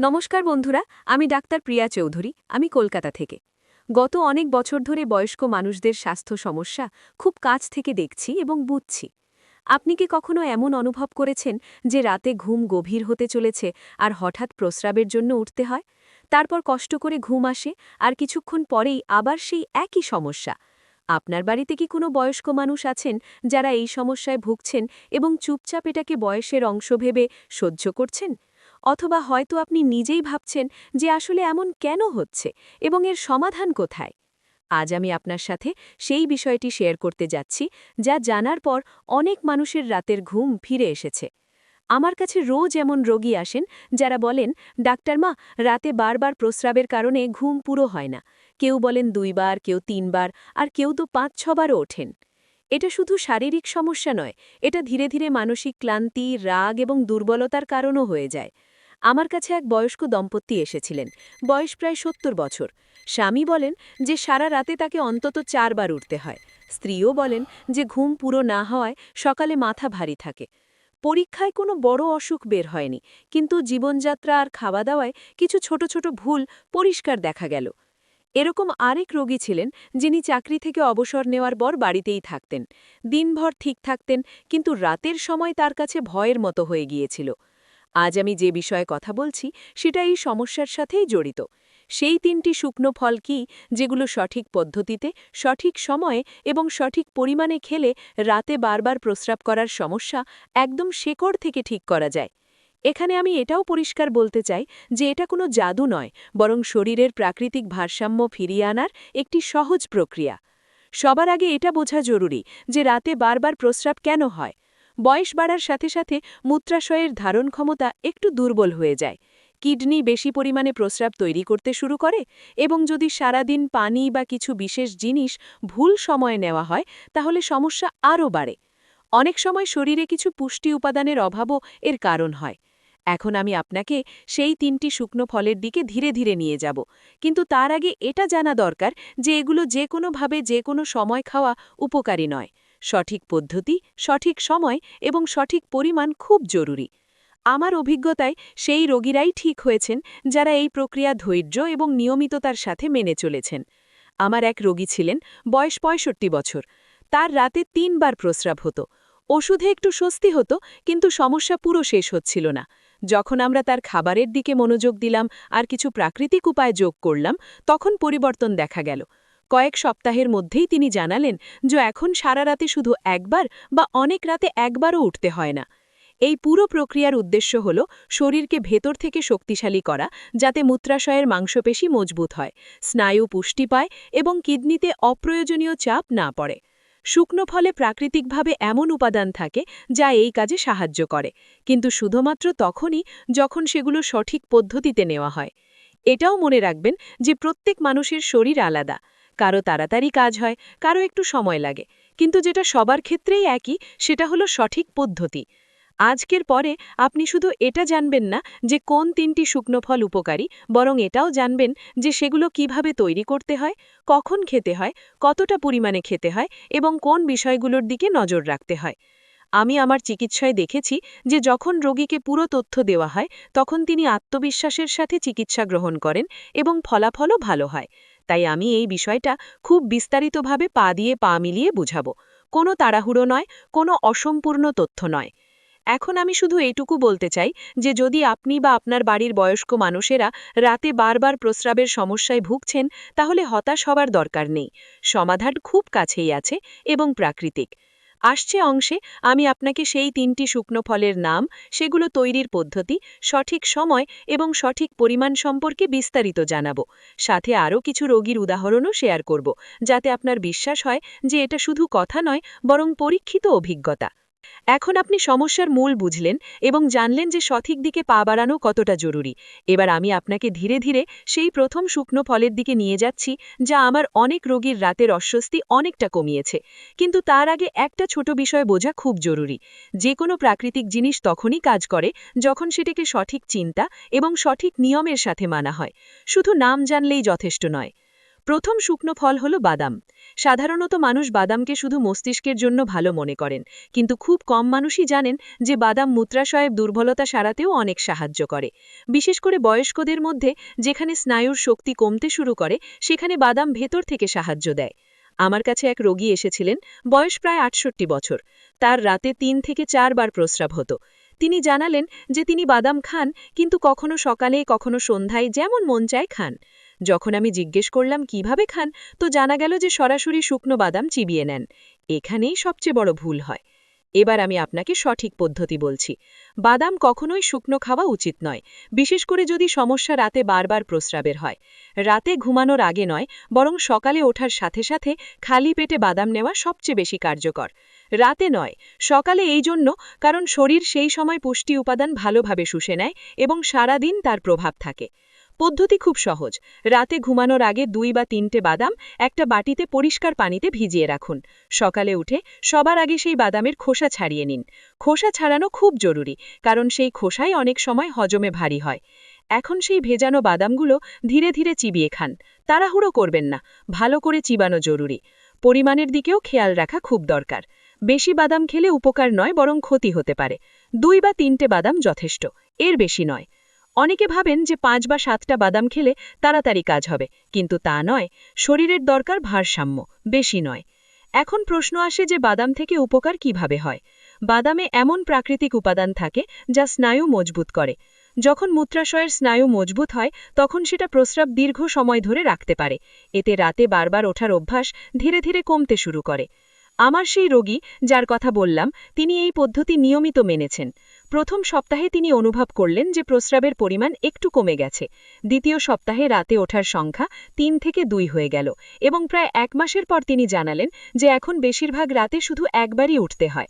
নমস্কার বন্ধুরা, আমি ডাক্তার প্রিয়া চৌধুরী, আমি কলকাতা থেকে। গত অনেক বছর ধরে বয়স্ক মানুষদের স্বাস্থ্য সমস্যা খুব কাছ থেকে দেখছি এবং বুঝছি। আপনি কি কখনো এমন অনুভব করেছেন যে রাতে ঘুম গভীর হতে চলেছে আর হঠাৎ প্রস্রাবের জন্য উঠতে হয়? তারপর কষ্ট করে ঘুম আসে আর কিছুক্ষণ পরেই আবার সেই একই সমস্যা। আপনার বাড়িতে কি কোনো বয়স্ক মানুষ আছেন যারা এই সমস্যায় ভুগছেন এবং চুপচাপ এটাকে বয়সের অংশ ভেবে সহ্য করছেন? অথবা হয়তো আপনি নিজেই ভাবছেন যে আসলে এমন কেন হচ্ছে এবং এর সমাধান কোথায়। আজ আমি আপনার সাথে সেই বিষয়টি শেয়ার করতে যাচ্ছি, যা জানার পর অনেক মানুষের রাতের ঘুম ফিরে এসেছে। আমার কাছে রোজ এমন রোগী আসেন যারা বলেন, ডাক্তার মা, রাতে বারবার প্রস্রাবের কারণে ঘুম পুরো হয় না। কেউ বলেন, দুইবার, কেউ তিনবার, আর কেউ তো পাঁচ, ছবারও ওঠেন। এটা শুধু শারীরিক সমস্যা নয়, এটা ধীরে ধীরে মানসিক ক্লান্তি, রাগ এবং দুর্বলতার কারণও হয়ে যায়। আমার কাছে এক বয়স্ক দম্পতি এসেছিলেন। বয়স প্রায় সত্তর বছর। স্বামী বলেন যে সারা রাতে তাকে অন্তত চারবার উঠতে হয়। স্ত্রীও বলেন যে ঘুম পুরো না হওয়ায় সকালে মাথা ভারী থাকে। পরীক্ষায় কোনো বড় অসুখ বের হয়নি, কিন্তু জীবনযাত্রা আর খাওয়া দাওয়ায় কিছু ছোট ছোট ভুল পরিষ্কার দেখা গেল। এরকম আরেক রোগী ছিলেন যিনি চাকরি থেকে অবসর নেওয়ার পর বাড়িতেই থাকতেন। দিনভর ঠিক থাকতেন, কিন্তু রাতের সময় তার কাছে ভয়ের মতো হয়ে গিয়েছিল। আজ আমি যে বিষয়ে কথা বলছি, সেটা এই সমস্যার সাথেই জড়িত। সেই তিনটি শুকনো ফল কি, যেগুলো সঠিক পদ্ধতিতে, সঠিক সময়ে এবং সঠিক পরিমাণে খেলে রাতে বারবার প্রস্রাব করার সমস্যা একদম শেকড় থেকে ঠিক করা যায়? এখানে আমি এটাও পরিষ্কার বলতে চাই যে এটা কোনো জাদু নয়, বরং শরীরের প্রাকৃতিক ভারসাম্য ফিরিয়ে আনার একটি সহজ প্রক্রিয়া। সবার আগে এটা বোঝা জরুরি যে রাতে বারবার প্রস্রাব কেন হয়। বয়স বাড়ার সাথে সাথে মূত্রাশয়ের ধারণ ক্ষমতা একটু দুর্বল হয়ে যায়। কিডনি বেশি পরিমাণে প্রস্রাব তৈরি করতে শুরু করে এবং যদি সারাদিন পানি বা কিছু বিশেষ জিনিস ভুল সময়ে নেওয়া হয়, তাহলে সমস্যা আরও বাড়ে। অনেক সময় শরীরে কিছু পুষ্টি উপাদানের অভাবও এর কারণ হয়। এখন আমি আপনাকে সেই তিনটি শুকনো ফলের দিকে ধীরে ধীরে নিয়ে যাব। কিন্তু তার আগে এটা জানা দরকার যে এগুলো যে কোনোভাবে যে কোনো সময় খাওয়া উপকারী নয়। সঠিক পদ্ধতি, সঠিক সময় এবং সঠিক পরিমাণ খুব জরুরি। আমার অভিজ্ঞতায় সেই রোগীরাই ঠিক হয়েছেন যারা এই প্রক্রিয়া ধৈর্য এবং নিয়মিততার সাথে মেনে চলেছেন। আমার এক রোগী ছিলেন, বয়স পঁয়ষট্টি বছর। তার রাতে তিনবার প্রস্রাব হতো। ওষুধে একটু স্বস্তি হতো, কিন্তু সমস্যা পুরো শেষ হচ্ছিল না। যখন আমরা তার খাবারের দিকে মনোযোগ দিলাম আর কিছু প্রাকৃতিক উপায় যোগ করলাম, তখন পরিবর্তন দেখা গেল। কয়েক সপ্তাহের মধ্যেই তিনি জানালেন যে এখন সারা রাতে শুধু একবার বা অনেক রাতে একবারও উঠতে হয় না। এই পুরো প্রক্রিয়ার উদ্দেশ্য হল শরীরকে ভেতর থেকে শক্তিশালী করা যাতে মূত্রাশয়ের মাংসপেশি মজবুত হয়, স্নায়ু পুষ্টি পায় এবং কিডনিতে অপ্রয়োজনীয় চাপ না পড়ে। শুকনো ফলে প্রাকৃতিকভাবে এমন উপাদান থাকে যা এই কাজে সাহায্য করে, কিন্তু শুধুমাত্র তখনই যখন সেগুলো সঠিক পদ্ধতিতে নেওয়া হয়। এটাও মনে রাখবেন যে প্রত্যেক মানুষের শরীর আলাদা। কারও তাড়াতাড়ি কাজ হয়, কারও একটু সময় লাগে। কিন্তু যেটা সবার ক্ষেত্রেই একই, সেটা হলো সঠিক পদ্ধতি। আজকের পরে আপনি শুধু এটা জানবেন না যে কোন তিনটি শুকনো ফল উপকারী, বরং এটাও জানবেন যে সেগুলো কীভাবে তৈরি করতে হয়, কখন খেতে হয়, কতটা পরিমাণে খেতে হয়, এবং কোন বিষয়গুলোর দিকে নজর রাখতে হয়। আমি আমার চিকিৎসায় দেখেছি যে যখন রোগীকে পুরো তথ্য দেওয়া হয়, তখন তিনি আত্মবিশ্বাসের সাথে চিকিৎসা গ্রহণ করেন এবং ফলাফলও ভালো হয়। তাই আমি এই বিষয়টা খুব বিস্তারিতভাবে পা দিয়ে পা মিলিয়ে বুঝাব। কোনো তাড়াহুড়ো নয়, কোনো অসম্পূর্ণ তথ্য নয়। এখন আমি শুধু এটুকু বলতে চাই যে যদি আপনি বা আপনার বাড়ির বয়স্ক মানুষেরা রাতে বারবার প্রস্রাবের সমস্যায় ভুগছেন, তাহলে হতাশ হবার দরকার নেই। সমাধান খুব কাছেই আছে এবং প্রাকৃতিক। আসছে অংশে আমি আপনাকে সেই তিনটি শুকনো ফলের নাম, সেগুলো তৈরির পদ্ধতি, সঠিক সময় এবং সঠিক পরিমাণ সম্পর্কে বিস্তারিত জানাব। সাথে আরও কিছু রোগীর উদাহরণও শেয়ার করব, যাতে আপনার বিশ্বাস হয় যে এটা শুধু কথা নয়, বরং পরীক্ষিত অভিজ্ঞতা। এখন আপনি সমস্যার মূল বুঝলেন এবং জানলেন যে সঠিক দিকে পা বাড়ানো কতটা জরুরি। এবার আমি আপনাকে ধীরে ধীরে সেই প্রথম শুকনো ফলের দিকে নিয়ে যাচ্ছি, যা আমার অনেক রোগীর রাতের অস্বস্তি অনেকটা কমিয়েছে। কিন্তু তার আগে একটা ছোট বিষয় বোঝা খুব জরুরি। যে কোনো প্রাকৃতিক জিনিস তখনই কাজ করে, যখন সেটাকে সঠিক চিন্তা এবং সঠিক নিয়মের সাথে মানা হয়। শুধু নাম জানলেই যথেষ্ট নয়। প্রথম শুকনো ফল হল বাদাম। সাধারণত মানুষ বাদামকে শুধু মস্তিষ্কের জন্য ভালো মনে করেন, কিন্তু খুব কম মানুষই জানেন যে বাদাম মূত্রাশয়ের দুর্বলতা সারাতেও অনেক সাহায্য করে। বিশেষ করে বয়স্কদের মধ্যে, যেখানে স্নায়ুর শক্তি কমতে শুরু করে, সেখানে বাদাম ভেতর থেকে সাহায্য দেয়। আমার কাছে এক রোগী এসেছিলেন, বয়স প্রায় আটষট্টি বছর। তার রাতে তিন থেকে চারবার প্রস্রাব হতো। তিনি জানালেন যে তিনি বাদাম খান, কিন্তু কখনো সকালে, কখনো সন্ধ্যায় যেমন মন চায় খান। যখন আমি জিজ্ঞেস করলাম, কীভাবে খান? তো জানা গেল যে সরাসরি শুকনো বাদাম চিবিয়ে নেন। এখানেই সবচেয়ে বড় ভুল হয়। এবার আমি আপনাকে সঠিক পদ্ধতি বলছি। বাদাম কখনোই শুকনো খাওয়া উচিত নয়, বিশেষ করে যদি সমস্যা রাতে বারবার প্রস্রাবের হয়। রাতে ঘুমানোর আগে নয়, বরং সকালে ওঠার সাথে সাথে খালি পেটে বাদাম নেওয়া সবচেয়ে বেশি কার্যকর। রাতে নয়, সকালে এই জন্য, কারণ শরীর সেই সময় পুষ্টি উপাদান ভালোভাবে শুষে নেয় এবং সারাদিন তার প্রভাব থাকে। পদ্ধতি খুব সহজ। রাতে ঘুমানোর আগে দুই বা তিনটে বাদাম একটা বাটিতে পরিষ্কার পানিতে ভিজিয়ে রাখুন। সকালে উঠে সবার আগে সেই বাদামের খোসা ছাড়িয়ে নিন। খোসা ছাড়ানো খুব জরুরি, কারণ সেই খোসাই অনেক সময় হজমে ভারী হয়। এখন সেই ভেজানো বাদামগুলো ধীরে ধীরে চিবিয়ে খান। তাড়াহুড়ো করবেন না, ভালো করে চিবানো জরুরি। পরিমাণের দিকেও খেয়াল রাখা খুব দরকার। বেশি বাদাম খেলে উপকার নয়, বরং ক্ষতি হতে পারে। দুই বা তিনটে বাদাম যথেষ্ট, এর বেশি নয়। অনেকে ভাবেন যে পাঁচ বা সাতটা বাদাম খেলে তাড়াতাড়ি কাজ হবে, কিন্তু তা নয়। শরীরের দরকার ভারসাম্য, বেশি নয়। এখন প্রশ্ন আসে যে বাদাম থেকে উপকার কীভাবে হয়? বাদামে এমন প্রাকৃতিক উপাদান থাকে যা স্নায়ু মজবুত করে। যখন মূত্রাশয়ের স্নায়ু মজবুত হয়, তখন সেটা প্রস্রাব দীর্ঘ সময় ধরে রাখতে পারে। এতে রাতে বারবার ওঠার অভ্যাস ধীরে ধীরে কমতে শুরু করে। আমার সেই রোগী, যার কথা বললাম, তিনি এই পদ্ধতি নিয়মিত মেনেছেন। প্রথম সপ্তাহে তিনি অনুভব করলেন যে প্রস্রাবের পরিমাণ একটু কমে গেছে। দ্বিতীয় সপ্তাহে রাতে ওঠার সংখ্যা তিন থেকে দুই হয়ে গেল এবং প্রায় এক মাসের পর তিনি জানালেন যে এখন বেশিরভাগ রাতে শুধু একবারই উঠতে হয়।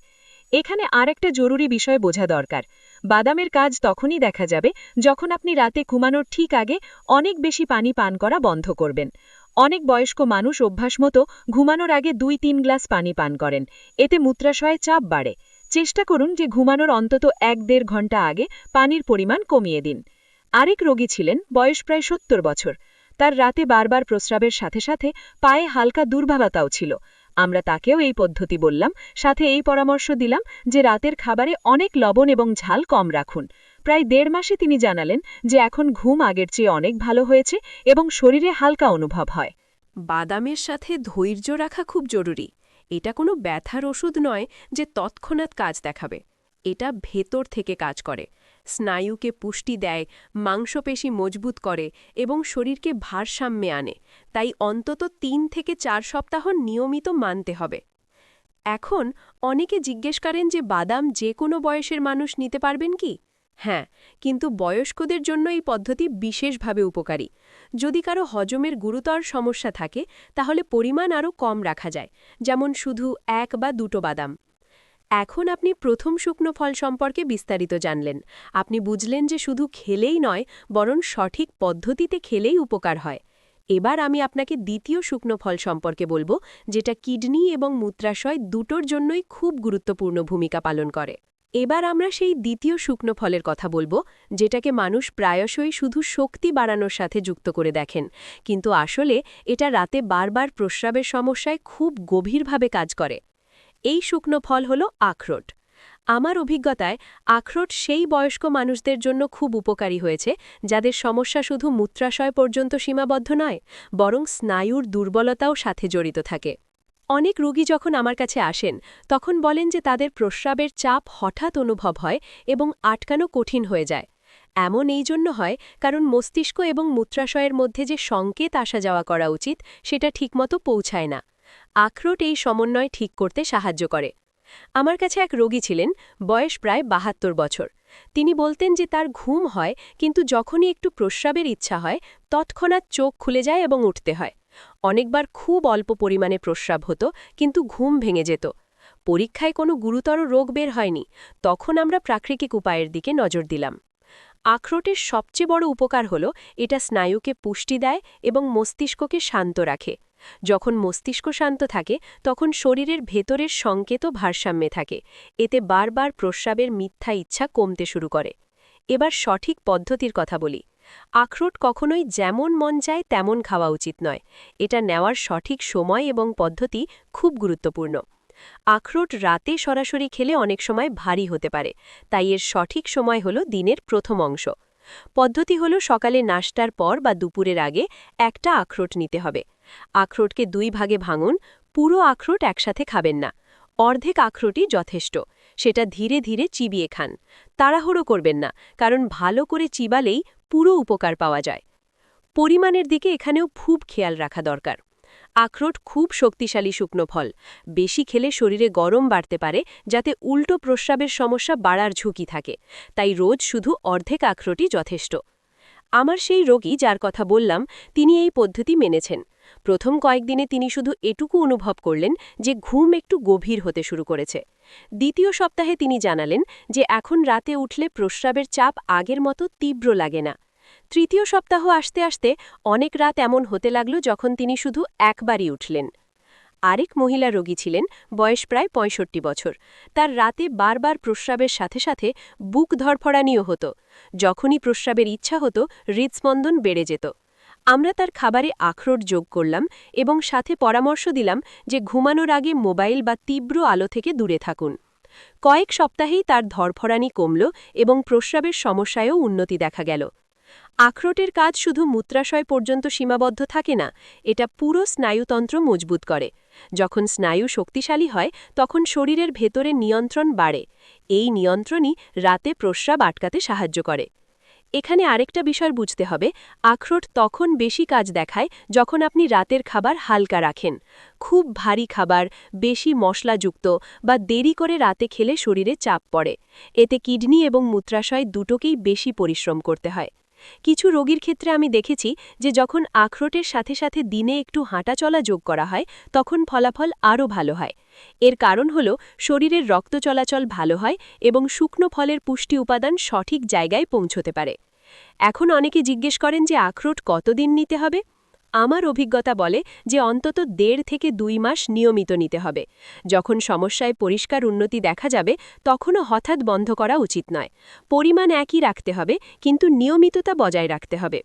এখানে আর একটা জরুরি বিষয় বোঝা দরকার। বাদামের কাজ তখনই দেখা যাবে যখন আপনি রাতে ঘুমানোর ঠিক আগে অনেক বেশি পানি পান করা বন্ধ করবেন। অনেক বয়স্ক মানুষ অভ্যাস মতো ঘুমানোর আগে দুই তিন গ্লাস পানি পান করেন। এতে মূত্রাশয়ে চাপ বাড়ে। চেষ্টা করুন যে ঘুমানোর অন্তত এক দেড় ঘণ্টা আগে পানির পরিমাণ কমিয়ে দিন। আরেক রোগী ছিলেন, বয়স প্রায় সত্তর বছর। তার রাতে বারবার প্রস্রাবের সাথে সাথে পায়ে হালকা দুর্বলতাও ছিল। আমরা তাকেও এই পদ্ধতি বললাম, সাথে এই পরামর্শ দিলাম যে রাতের খাবারে অনেক লবণ এবং ঝাল কম রাখুন। প্রায় দেড় মাসে তিনি জানালেন যে এখন ঘুম আগের চেয়ে অনেক ভালো হয়েছে এবং শরীরে হালকা অনুভব হয়। বাদামের সাথে ধৈর্য রাখা খুব জরুরি। এটা কোনো ব্যথার ওষুধ নয় যে তৎক্ষণাৎ কাজ দেখাবে। এটা ভেতর থেকে কাজ করে। স্নায়ুকে পুষ্টি দেয়, মাংসপেশি মজবুত করে এবং শরীরকে ভারসাম্যে আনে। তাই অন্তত তিন থেকে চার সপ্তাহ নিয়মিত মানতে হবে। এখন অনেকে জিজ্ঞেস করেন যে বাদাম যে কোনো বয়সের মানুষ নিতে পারবেন কি? হ্যাঁ কিন্তু বয়স্কদের জন্য এই পদ্ধতি বিশেষভাবে উপকারী। যদি কারও হজমের গুরুতর সমস্যা থাকে, তাহলে পরিমাণ আরও কম রাখা যায়, যেমন শুধু এক বা দুটো বাদাম। এখন আপনি প্রথম শুকনো ফল সম্পর্কে বিস্তারিত জানলেন। আপনি বুঝলেন যে শুধু খেলেই নয়, বরং সঠিক পদ্ধতিতে খেলেই উপকার হয়। এবার আমি আপনাকে দ্বিতীয় শুকনো ফল সম্পর্কে বলব, যেটা কিডনি এবং মূত্রাশয় দুটোর জন্যই খুব গুরুত্বপূর্ণ ভূমিকা পালন করে। এবার আমরা সেই দ্বিতীয় শুকনো ফলের কথা বলব, যেটাকে মানুষ প্রায়শই শুধু শক্তি বাড়ানোর সাথে যুক্ত করে দেখেন। কিন্তু আসলে এটা রাতে বারবার প্রস্রাবের সমস্যায় খুব গভীরভাবে কাজ করে। এই শুকনো ফল হল আখরোট। আমার অভিজ্ঞতায় আখরোট সেই বয়স্ক মানুষদের জন্য খুব উপকারী হয়েছে, যাদের সমস্যা শুধু মূত্রাশয় পর্যন্ত সীমাবদ্ধ নয়, বরং স্নায়ুর দুর্বলতাও সাথে জড়িত থাকে। অনেক রোগী যখন আমার কাছে আসেন, তখন বলেন যে তাদের প্রস্রাবের চাপ হঠাৎ অনুভব হয় এবং আটকানো কঠিন হয়ে যায়। এমন এই জন্য হয় কারণ মস্তিষ্ক এবং মূত্রাশয়ের মধ্যে যে সংকেত আসা যাওয়া করা উচিত, সেটা ঠিকমতো পৌঁছায় না। আখরোট এই সমন্বয় ঠিক করতে সাহায্য করে। আমার কাছে এক রোগী ছিলেন, বয়স প্রায় বাহাত্তর বছর। তিনি বলতেন যে তার ঘুম হয়, কিন্তু যখনই একটু প্রস্রাবের ইচ্ছা হয়, তৎক্ষণাৎ চোখ খুলে যায় এবং উঠতে হয়। অনেকবার খুব অল্প পরিমাণে প্রস্রাব হতো, কিন্তু ঘুম ভেঙে যেত। পরীক্ষায় কোনো গুরুতর রোগ বের হয়নি, তখন আমরা প্রাকৃতিক উপায়ের দিকে নজর দিলাম। আখরোটের সবচেয়ে বড় উপকার হল, এটা স্নায়ুকে পুষ্টি দেয় এবং মস্তিষ্ককে শান্ত রাখে। যখন মস্তিষ্ক শান্ত থাকে, তখন শরীরের ভেতরের সংকেতও ভারসাম্যে থাকে। এতে বারবার প্রস্রাবের মিথ্যা ইচ্ছা কমতে শুরু করে। এবার সঠিক পদ্ধতির কথা বলি। আখরোট কখনোই যেমন মন চায়, তেমন খাওয়া উচিত নয়। এটা নেওয়ার সঠিক সময় এবং পদ্ধতি খুব গুরুত্বপূর্ণ। আখরোট রাতে সরাসরি খেলে অনেক সময় ভারী হতে পারে, তাই এর সঠিক সময় হল দিনের প্রথম অংশ। পদ্ধতি হল সকালে নাস্তার পর বা দুপুরের আগে একটা আখরোট নিতে হবে। আখরোটকে দুই ভাগে ভাঙুন, পুরো আখরোট একসাথে খাবেন না। অর্ধেক আখরোটই যথেষ্ট। সেটা ধীরে ধীরে চিবিয়ে খান। তাড়াহুড়ো করবেন না, কারণ ভালো করে চিবালেই পুরো উপকার পাওয়া যায়। পরিমাণের দিকে এখানেও খুব খেয়াল রাখা দরকার। আখরোট খুব শক্তিশালী শুকনো ফল। বেশি খেলে শরীরে গরম বাড়তে পারে, যাতে উল্টো প্রস্রাবের সমস্যা বাড়ার ঝুঁকি থাকে। তাই রোজ শুধু অর্ধেক আখরোটই যথেষ্ট। আমার সেই রোগী যার কথা বললাম, তিনি এই পদ্ধতি মেনেছেন। প্রথম কয়েকদিনে তিনি শুধু এটুকু অনুভব করলেন যে ঘুম একটু গভীর হতে শুরু করেছে। দ্বিতীয় সপ্তাহে তিনি জানালেন যে এখন রাতে উঠলে প্রস্রাবের চাপ আগের মতো তীব্র লাগে না। তৃতীয় সপ্তাহ আসতে আসতে অনেক রাত এমন হতে লাগল যখন তিনি শুধু একবারই উঠলেন। আরেক মহিলা রোগী ছিলেন, বয়স প্রায় পঁয়ষট্টি বছর। তার রাতে বারবার প্রস্রাবের সাথে সাথে বুক ধরফড়ানিও হতো। যখনই প্রস্রাবের ইচ্ছা হতো, হৃদস্পন্দন বেড়ে যেত। আমরা তার খাবারে আখরোট যোগ করলাম এবং সাথে পরামর্শ দিলাম যে ঘুমানোর আগে মোবাইল বা তীব্র আলো থেকে দূরে থাকুন। কয়েক সপ্তাহেই তার ধরফরানি কমল এবং প্রস্রাবের সমস্যায়ও উন্নতি দেখা গেল। আখরোটের কাজ শুধু মূত্রাশয় পর্যন্ত সীমাবদ্ধ থাকে না, এটা পুরো স্নায়ুতন্ত্র মজবুত করে। যখন স্নায়ু শক্তিশালী হয়, তখন শরীরের ভেতরে নিয়ন্ত্রণ বাড়ে। এই নিয়ন্ত্রণই রাতে প্রস্রাব আটকাতে সাহায্য করে। এখানে আরেকটা বিষয় বুঝতে হবে, আখরোট তখন বেশি কাজ দেখায় যখন আপনি রাতের খাবার হালকা রাখেন। খুব ভারী খাবার, বেশি মশলাযুক্ত বা দেরি করে রাতে খেলে শরীরে চাপ পড়ে। এতে কিডনি এবং মূত্রাশয় দুটোকেই বেশি পরিশ্রম করতে হয়। কিছু রোগীর ক্ষেত্রে আমি দেখেছি যে যখন আখরোটের সাথে সাথে দিনে একটু হাঁটাচলা যোগ করা হয়, তখন ফলাফল আরও ভালো হয়। এর কারণ হল শরীরের রক্ত চলাচল ভালো হয় এবং শুকনো ফলের পুষ্টি উপাদান সঠিক জায়গায় পৌঁছতে পারে। এখন অনেকে জিজ্ঞেস করেন যে আখরোট কতদিন নিতে হবে? আমার অভিজ্ঞতা বলে যে অন্তত দেড় থেকে দুই মাস নিয়মিত নিতে হবে। যখন সমস্যায় পরিষ্কার উন্নতি দেখা যাবে, তখনও হঠাৎ বন্ধ করা উচিত নয়। পরিমাণ একই রাখতে হবে, কিন্তু নিয়মিততা বজায় রাখতে হবে।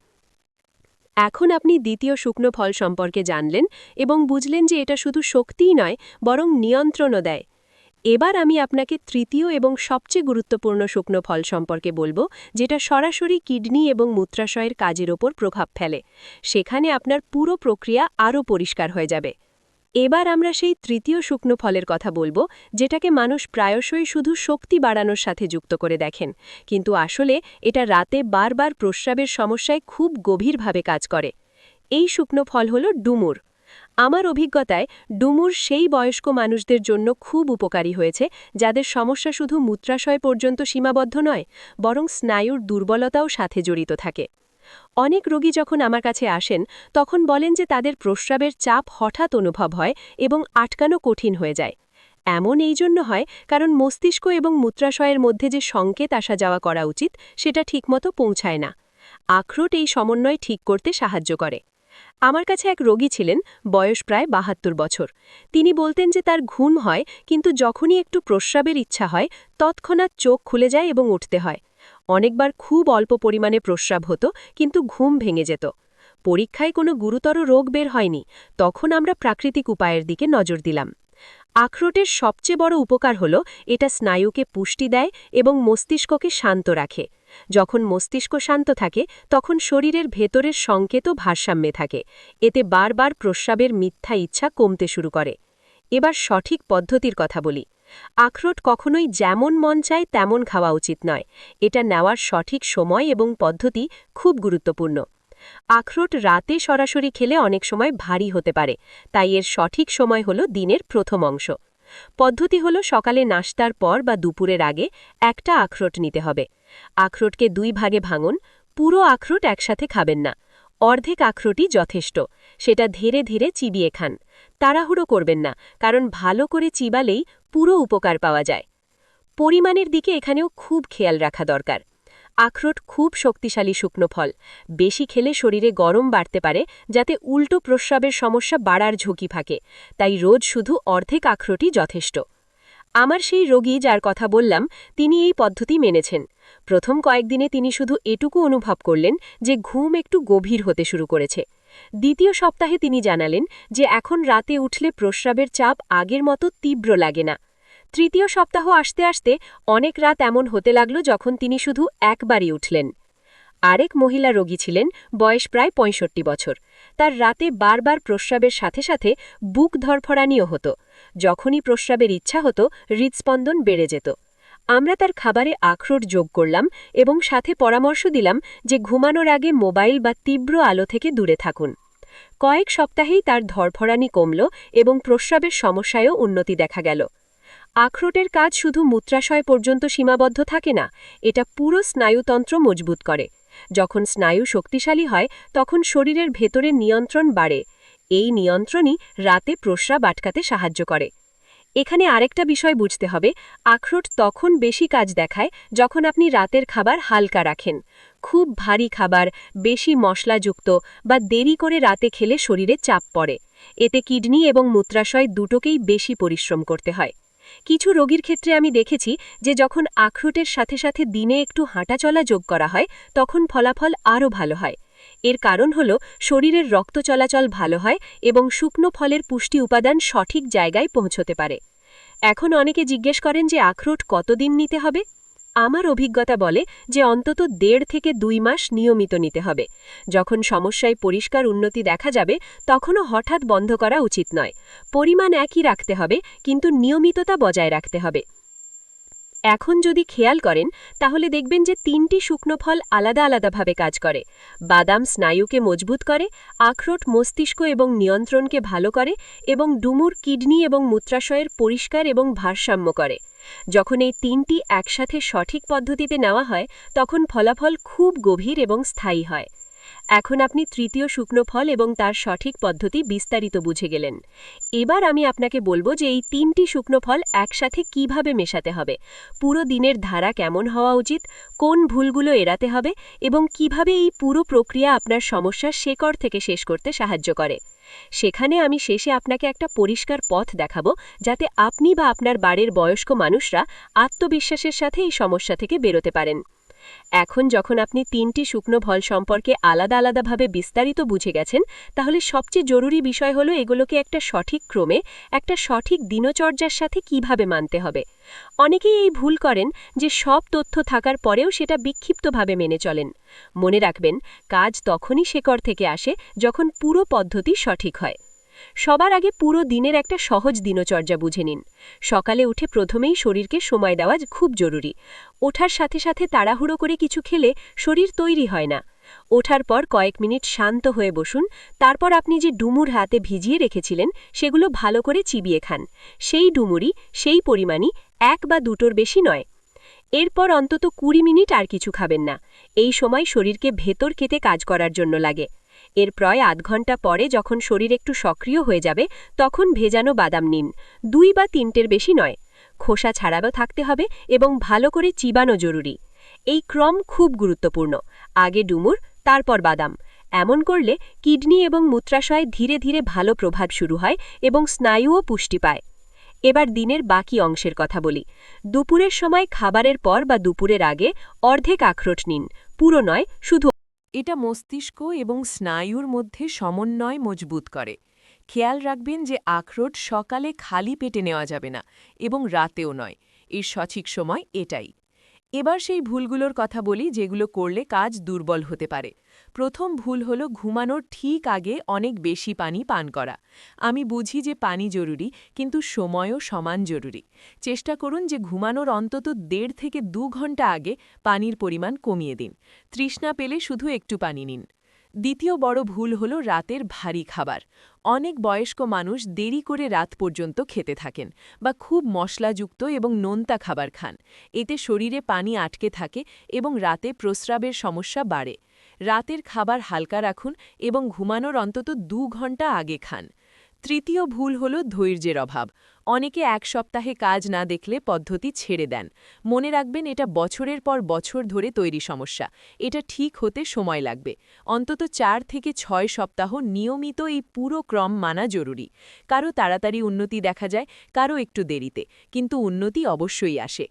এখন আপনি দ্বিতীয় শুকনো ফল সম্পর্কে জানলেন এবং বুঝলেন যে এটা শুধু শক্তিই নয়, বরং নিয়ন্ত্রণও দেয়। এবার আমি আপনাকে তৃতীয় এবং সবচেয়ে গুরুত্বপূর্ণ শুকনো ফল সম্পর্কে বলব, যেটা সরাসরি কিডনি এবং মূত্রাশয়ের কাজের ওপর প্রভাব ফেলে। সেখানে আপনার পুরো প্রক্রিয়া আরও পরিষ্কার হয়ে যাবে। এবার আমরা সেই তৃতীয় শুকনো ফলের কথা বলব, যেটাকে মানুষ প্রায়শই শুধু শক্তি বাড়ানোর সাথে যুক্ত করে দেখেন। কিন্তু আসলে এটা রাতে বারবার প্রস্রাবের সমস্যায় খুব গভীরভাবে কাজ করে। এই শুকনো ফল হল ডুমুর। আমার অভিজ্ঞতায় ডুমুর সেই বয়স্ক মানুষদের জন্য খুব উপকারী হয়েছে, যাদের সমস্যা শুধু মূত্রাশয় পর্যন্ত সীমাবদ্ধ নয়, বরং স্নায়ুর দুর্বলতাও সাথে জড়িত থাকে। অনেক রোগী যখন আমার কাছে আসেন, তখন বলেন যে তাদের প্রস্রাবের চাপ হঠাৎ অনুভব হয় এবং আটকানো কঠিন হয়ে যায়। এমন এই জন্য হয় কারণ মস্তিষ্ক এবং মূত্রাশয়ের মধ্যে যে সংকেত আসা যাওয়া করা উচিত, সেটা ঠিকমতো পৌঁছায় না। আখরোট এই সমন্বয় ঠিক করতে সাহায্য করে। আমার কাছে এক রোগী ছিলেন, বয়স প্রায় বাহাত্তর বছর। তিনি বলতেন যে তার ঘুম হয়, কিন্তু যখনই একটু প্রস্রাবের ইচ্ছা হয়, তৎক্ষণাৎ চোখ খুলে যায় এবং উঠতে হয়। অনেকবার খুব অল্প পরিমাণে প্রস্রাব হতো, কিন্তু ঘুম ভেঙে যেত। পরীক্ষায় কোনো গুরুতর রোগ বের হয়নি, তখন আমরা প্রাকৃতিক উপায়ের দিকে নজর দিলাম। আখরোটের সবচেয়ে বড় উপকার হল, এটা স্নায়ুকে পুষ্টি দেয় এবং মস্তিষ্ককে শান্ত রাখে। যখন মস্তিষ্ক শান্ত থাকে, তখন শরীরের ভেতরের সংকেতও ভারসাম্যে থাকে। এতে বারবার প্রস্রাবের মিথ্যা ইচ্ছা কমতে শুরু করে। এবার সঠিক পদ্ধতির কথা বলি। আখরোট কখনোই যেমন মন চায়, তেমন খাওয়া উচিত নয়। এটা নেওয়ার সঠিক সময় এবং পদ্ধতি খুব গুরুত্বপূর্ণ। আখরোট রাতে সরাসরি খেলে অনেক সময় ভারী হতে পারে। তাই এর সঠিক সময় হল দিনের প্রথম অংশ। পদ্ধতি হল সকালে নাস্তার পর বা দুপুরের আগে একটা আখরোট নিতে হবে। আখরোটকে দুই ভাগে ভাঙুন, পুরো আখরোট একসাথে খাবেন না। অর্ধেক আখরোটই যথেষ্ট, সেটা ধীরে ধীরে চিবিয়ে খান। তাড়াহুড়ো করবেন না, কারণ ভালো করে চিবালেই পুরো উপকার পাওয়া যায়। পরিমাণের দিকে এখানেও খুব খেয়াল রাখা দরকার। আখরোট খুব শক্তিশালী শুকনো ফল। বেশি খেলে শরীরে গরম বাড়তে পারে, যাতে উল্টো প্রস্রাবের সমস্যা বাড়ার ঝুঁকি থাকে। তাই রোজ শুধু অর্ধেক আখরোটই যথেষ্ট। আমার সেই রোগী যার কথা বললাম, তিনি এই পদ্ধতি মেনেছেন। প্রথম কয়েকদিনে তিনি শুধু এটুকু অনুভব করলেন যে ঘুম একটু গভীর হতে শুরু করেছে। দ্বিতীয় সপ্তাহে তিনি জানালেন যে এখন রাতে উঠলে প্রস্রাবের চাপ আগের মতো তীব্র লাগে না। তৃতীয় সপ্তাহ আসতে আসতে অনেক রাত এমন হতে লাগল যখন তিনি শুধু একবারই উঠলেন। আরেক মহিলা রোগী ছিলেন, বয়স প্রায় পঁয়ষট্টি বছর। তার রাতে বারবার প্রস্রাবের সাথে সাথে বুক ধরফড়ানিও হতো। যখনই প্রস্রাবের ইচ্ছা হতো, হৃদস্পন্দন বেড়ে যেত। আমরা তার খাবারে আখরোট যোগ করলাম এবং সাথে পরামর্শ দিলাম যে ঘুমানোর আগে মোবাইল বা তীব্র আলো থেকে দূরে থাকুন। কয়েক সপ্তাহেই তার ধরফড়ানি কমল এবং প্রস্রাবের সমস্যায়ও উন্নতি দেখা গেল। আখরোটের কাজ শুধু মূত্রাশয় পর্যন্ত সীমাবদ্ধ থাকে না, এটা পুরো স্নায়ুতন্ত্র মজবুত করে। যখন স্নায়ু শক্তিশালী হয়, তখন শরীরের ভেতরে নিয়ন্ত্রণ বাড়ে। এই নিয়ন্ত্রণই রাতে প্রস্রাব আটকাতে সাহায্য করে। এখানে আরেকটা বিষয় বুঝতে হবে, আখরোট তখন বেশি কাজ দেখায় যখন আপনি রাতের খাবার হালকা রাখেন। খুব ভারী খাবার, বেশি মশলাযুক্ত বা দেরি করে রাতে খেলে শরীরে চাপ পড়ে। এতে কিডনি এবং মূত্রাশয় দুটোকেই বেশি পরিশ্রম করতে হয়। কিছু রোগীর ক্ষেত্রে আমি দেখেছি যে যখন আখরোটের সাথে সাথে দিনে একটু হাঁটাচলা যোগ করা হয়, তখন ফলাফল আরও ভালো হয়। এর কারণ হল শরীরের রক্ত চলাচল ভালো হয় এবং শুকনো ফলের পুষ্টি উপাদান সঠিক জায়গায় পৌঁছতে পারে। এখন অনেকে জিজ্ঞেস করেন যে আখরোট কতদিন নিতে হবে? আমার অভিজ্ঞতা বলে যে অন্তত দেড় থেকে দুই মাস নিয়মিত নিতে হবে। যখন সমস্যায় পরিষ্কার উন্নতি দেখা যাবে, তখনও হঠাৎ বন্ধ করা উচিত নয়। পরিমাণ একই রাখতে হবে, কিন্তু নিয়মিততা বজায় রাখতে হবে। এখন যদি খেয়াল করেন, তাহলে দেখবেন যে তিনটি শুকনো ফল আলাদা আলাদাভাবে কাজ করে। বাদাম স্নায়ুকে মজবুত করে, আখরোট মস্তিষ্ক এবং নিয়ন্ত্রণকে ভালো করে এবং ডুমুর কিডনি এবং মূত্রাশয়ের পরিষ্কার এবং ভারসাম্য করে। যখন এই তিনটি একসাথে সঠিক পদ্ধতিতে নেওয়া হয়, তখন ফলাফল খুব গভীর এবং স্থায়ী হয়। এখন আপনি তৃতীয় শুকনো ফল এবং তার সঠিক পদ্ধতি বিস্তারিত বুঝে গেলেন। এবার আমি আপনাকে বলব যে এই তিনটি শুকনো ফল একসাথে কীভাবে মেশাতে হবে, পুরো দিনের ধারা কেমন হওয়া উচিত, কোন ভুলগুলো এড়াতে হবে এবং কীভাবে এই পুরো প্রক্রিয়া আপনার সমস্যার শেকড় থেকে শেষ করতে সাহায্য করে। সেখানে আমি শেষে আপনাকে একটা পরিষ্কার পথ দেখাবো, যাতে আপনি বা আপনার বাড়ির বয়স্ক মানুষরা আত্মবিশ্বাসের সাথে এই সমস্যা থেকে বেরোতে পারেন। এখন যখন আপনি তিনটি শুকনো ফল সম্পর্কে আলাদা আলাদাভাবে বিস্তারিত বুঝে গেছেন, তাহলে সবচেয়ে জরুরি বিষয় হলো এগুলোকে একটা সঠিক ক্রমে, একটা সঠিক দিনচর্যার সাথে কীভাবে মানতে হবে। অনেকেই এই ভুল করেন যে সব তথ্য থাকার পরেও সেটা বিক্ষিপ্তভাবে মেনে চলেন। মনে রাখবেন, কাজ তখনই শেকড় থেকে আসে যখন পুরো পদ্ধতি সঠিক হয়। সবার আগে পুরো দিনের একটা সহজ দিনচর্যা বুঝে নিন। সকালে উঠে প্রথমেই শরীরকে সময় দেওয়া খুব জরুরি। ওঠার সাথে সাথে তাড়াহুড়ো করে কিছু খেলে শরীর তৈরি হয় না। ওঠার পর কয়েক মিনিট শান্ত হয়ে বসুন, তারপর আপনি যে ডুমুর হাতে ভিজিয়ে রেখেছিলেন সেগুলো ভালো করে চিবিয়ে খান। সেই ডুমুরি সেই পরিমাণই এক বা দুটোর বেশি নয়। এরপর অন্তত কুড়ি মিনিট আর কিছু খাবেন না। এই সময় শরীরকে ভেতর কেটে কাজ করার জন্য লাগে। এর প্রায় আধ ঘণ্টা পরে যখন শরীর একটু সক্রিয় হয়ে যাবে, তখন ভেজানো বাদাম নিন। দুই বা তিনটের বেশি নয়। খোসা ছাড়াও থাকতে হবে এবং ভালো করে চিবানো জরুরি। এই ক্রম খুব গুরুত্বপূর্ণ। আগে ডুমুর, তারপর বাদাম। এমন করলে কিডনি এবং মূত্রাশয় ধীরে ধীরে ভালো প্রভাব শুরু হয় এবং স্নায়ুও পুষ্টি পায়। এবার দিনের বাকি অংশের কথা বলি। দুপুরের সময় খাবারের পর বা দুপুরের আগে অর্ধেক আখরোট নিন। পুরো নয়, শুধু এটা মস্তিষ্ক এবং স্নায়ুর মধ্যে সমন্বয় মজবুত করে। খেয়াল রাখবেন যে আখরোট সকালে খালি পেটে নেওয়া যাবে না এবং রাতেও নয়। এর সঠিক সময় এটাই। এবার সেই ভুলগুলোর কথা বলি যেগুলো করলে কাজ দুর্বল হতে পারে। প্রথম ভুল হল ঘুমানোর ঠিক আগে অনেক বেশি পানি পান করা। আমি বুঝি যে পানি জরুরি, কিন্তু সময়ও সমান জরুরি। চেষ্টা করুন যে ঘুমানোর অন্তত দেড় থেকে দু ঘণ্টা আগে পানির পরিমাণ কমিয়ে দিন। তৃষ্ণা পেলে শুধু একটু পানি নিন। দ্বিতীয় বড় ভুল হল রাতের ভারী খাবার। অনেক বয়স্ক মানুষ দেরি করে রাত পর্যন্ত খেতে থাকেন বা খুব মশলাযুক্ত এবং নোনতা খাবার খান। এতে শরীরে পানি আটকে থাকে এবং রাতে প্রস্রাবের সমস্যা বাড়ে। রাতের খাবার হালকা রাখুন এবং ঘুমানোর অন্তত দু ঘণ্টা আগে খান। তৃতীয় ভুল হল ধৈর্যের অভাব। অনেকে এক সপ্তাহে কাজ না দেখলে পদ্ধতি ছেড়ে দেন। মনে রাখবেন এটা বছরের পর বছর ধরে তৈরি সমস্যা। এটা ঠিক হতে সময় লাগবে। অন্তত চার থেকে ছয় সপ্তাহ নিয়মিত এই পুরো ক্রম মানা জরুরি। কারও তাড়াতাড়ি উন্নতি দেখা যায়, কারও একটু দেরিতে। কিন্তু উন্নতি অবশ্যই আসে।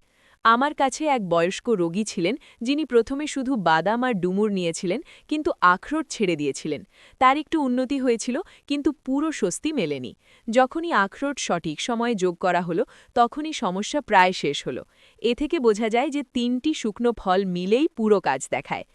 আমার কাছে এক বয়স্ক রোগী ছিলেন, যিনি প্রথমে শুধু বাদাম আর ডুমুর নিয়েছিলেন, কিন্তু আখরোট ছেড়ে দিয়েছিলেন। তার একটু উন্নতি হয়েছিল, কিন্তু পুরো স্বস্তি মেলেনি। যখনই আখরোট সঠিক সময়ে যোগ করা হলো, তখনই সমস্যা প্রায় শেষ হলো। এ থেকে বোঝা যায় যে তিনটি শুকনো ফল মিলেই পুরো কাজ দেখায়।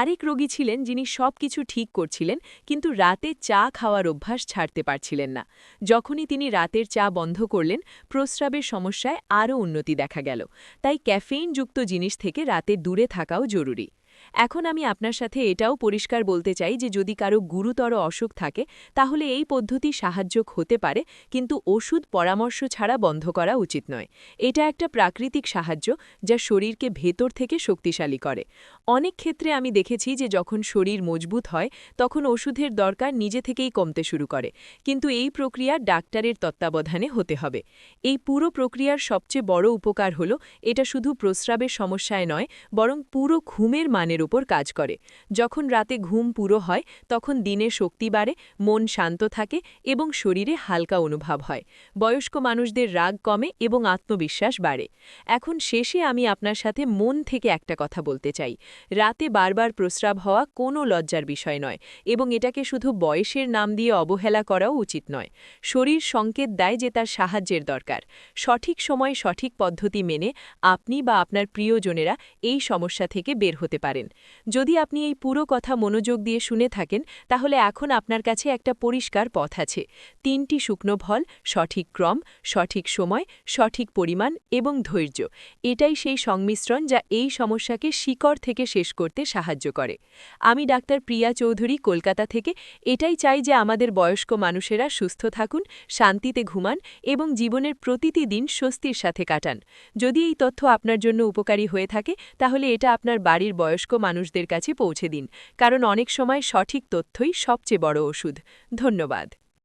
আরেক রোগী ছিলেন যিনি সব কিছু ঠিক করছিলেন, কিন্তু রাতে চা খাওয়ার অভ্যাস ছাড়তে পারছিলেন না। যখনই তিনি রাতের চা বন্ধ করলেন, প্রস্রাবের সমস্যায় আরও উন্নতি দেখা গেল। তাই ক্যাফেইনযুক্ত জিনিস থেকে রাতে দূরে থাকাও জরুরি। এখন আমি আপনার সাথে এটাও পরিষ্কার বলতে চাই যে যদি কারও গুরুতর অসুখ থাকে, তাহলে এই পদ্ধতি সাহায্যক হতে পারে, কিন্তু ওষুধ পরামর্শ ছাড়া বন্ধ করা উচিত নয়। এটা একটা প্রাকৃতিক সাহায্য যা শরীরকে ভেতর থেকে শক্তিশালী করে। অনেক ক্ষেত্রে আমি দেখেছি যে যখন শরীর মজবুত হয়, তখন ওষুধের দরকার নিজে থেকেই কমতে শুরু করে। কিন্তু এই প্রক্রিয়া ডাক্তারের তত্ত্বাবধানে হতে হবে। এই পুরো প্রক্রিয়ার সবচেয়ে বড় উপকার হল, এটা শুধু প্রস্রাবের সমস্যায় নয়, বরং পুরো ঘুমের মানের উপর কাজ করে। যখন রাতে ঘুম পুরো হয়, তখন দিনে শক্তি বাড়ে, মন শান্ত থাকে এবং শরীরে হালকা অনুভব হয়। বয়স্ক মানুষদের রাগ কমে এবং আত্মবিশ্বাস বাড়ে। এখন শেষে আমি আপনার সাথে মন থেকে একটা কথা বলতে চাই। রাতে বারবার প্রস্রাব হওয়া কোনো লজ্জার বিষয় নয় এবং এটাকে শুধু বয়সের নাম দিয়ে অবহেলা করাও উচিত নয়। শরীর সংকেত দেয় যে তার সাহায্যের দরকার। সঠিক সময় সঠিক পদ্ধতি মেনে আপনি বা আপনার প্রিয়জনেরা এই সমস্যা থেকে বের হতে পারেন। যদি আপনি এই পুরো কথা মনোযোগ দিয়ে শুনে থাকেন, তাহলে এখন আপনার কাছে একটা পরিষ্কার পথ আছে। তিনটি শুকনো ফল সঠিক ক্রম, সঠিক সময়, সঠিক পরিমাণ এবং ধৈর্য। এটাই সেই সংমিশ্রণ যা এই সমস্যাকে শিকড় থেকে শেষ করতে সাহায্য করে। আমি ডাক্তার প্রিয়া চৌধুরী কলকাতা থেকে এটাই চাই যে আমাদের বয়স্ক মানুষেরা সুস্থ থাকুন, শান্তিতে ঘুমান এবং জীবনের প্রতিটি দিন স্বস্তির সাথে কাটান। যদি এই তথ্য আপনার জন্য উপকারী হয়ে থাকে, তাহলে এটা আপনার বাড়ির বয়স্ক মানুষদের কাছে পৌঁছে দিন কারণ অনেক সময় সঠিক তথ্যই সবচেয়ে বড় ওষুধ। ধন্যবাদ।